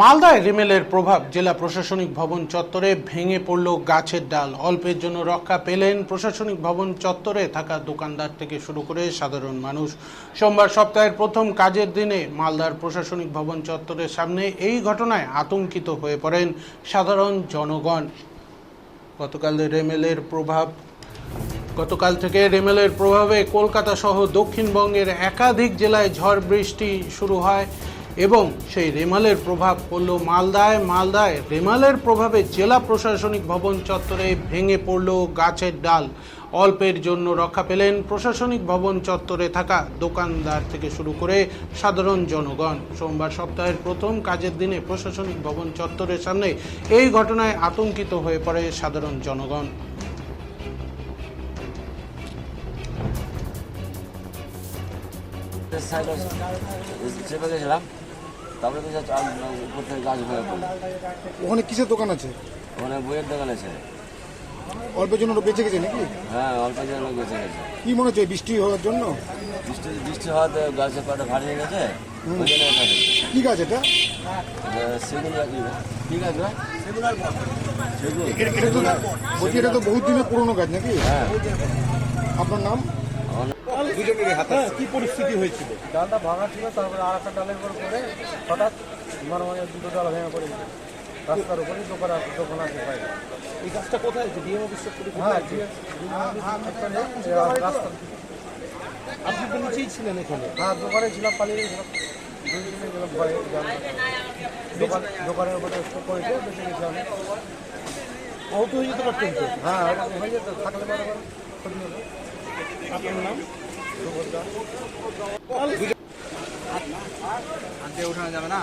মালদায় রিমেলের প্রভাব, জেলা প্রশাসনিক ভবন চত্বরে ভেঙে পড়ল গাছের ডাল। অল্পের জন্য রক্ষা পেলেন প্রশাসনিক ভবন চত্বরে থাকা দোকানদার থেকে শুরু করে সাধারণ মানুষ। সোমবার সপ্তাহের প্রথম কাজের দিনে মালদার প্রশাসনিক ভবন চত্বরের সামনে এই ঘটনায় আতঙ্কিত হয়ে পড়েন সাধারণ জনগণ। গতকাল রেমেলের প্রভাব, গতকাল থেকে রেমেলের প্রভাবে কলকাতা সহ দক্ষিণবঙ্গের একাধিক জেলায় ঝড় বৃষ্টি শুরু হয়। এবং সেই রেমালের প্রভাব পড়ল মালদায়। মালদায় রেমালের প্রভাবে জেলা প্রশাসনিক ভবন চত্বরে ভেঙে পড়ল গাছের ডাল। অল্পের জন্য রক্ষা পেলেন প্রশাসনিক ভবন চত্বরে থাকা দোকানদার থেকে শুরু করে সাধারণ জনগণ। সোমবার সপ্তাহের প্রথম কাজের দিনে প্রশাসনিক ভবন চত্বরের সামনে এই ঘটনায় আতঙ্কিত হয়ে পড়ে সাধারণ জনগণ। চেপে গেছিলাম তারপরে তো যা- আম- উপর থেকে গাছ হয়ে পড়ল। ওখানে কিসের দোকান আছে? ওখানে বইয়ের দোকান আছে। অল্পের জন্য বেঁচে গেছে নাকি? হ্যাঁ অল্প জন লোক বেঁচে গেছে। কি মনে হচ্ছে বৃষ্টি হওয়ার জন্য? বৃষ্টি বৃষ্টি হওয়াতে গাছের পাটা ভারী হয়ে গেছে জন্য। কি গাছ এটা? সেগুন কি গাছ ভাই সেগুন এটা এটা তো এটা তো বহুত দিনের পুরনো গাছ নাকি? হ্যাঁ। আপনার নাম? কি পরিস্থিতি হয়েছিল? ডালটা ভাঙা ছিল তারপরে আর একটা ডালের উপর পড়ে হঠাৎ মানে দুটো ডাল ভেঙে পড়ে গেছে রাস্তার উপরে দোকান আছে দোকান আছে বাইরে। এই গাছটা কোথায় আছে ডিএম অফিসের হ্যাঁ রাস্তা আপনি তো নিচেই ছিলেন এখানে। হ্যাঁ দোকানে ছিলাম পালিয়ে গেছিলাম। দুজনে গেলাম ভয়ে দোকান দোকানের উপরে পড়েছে বেঁচে গেছি আমি। আহত হয়ে যেতে পারতেন হ্যাঁ হয়ে যেত থাকলে পরে আপনার নাম? আনতে উঠানো যাবে না?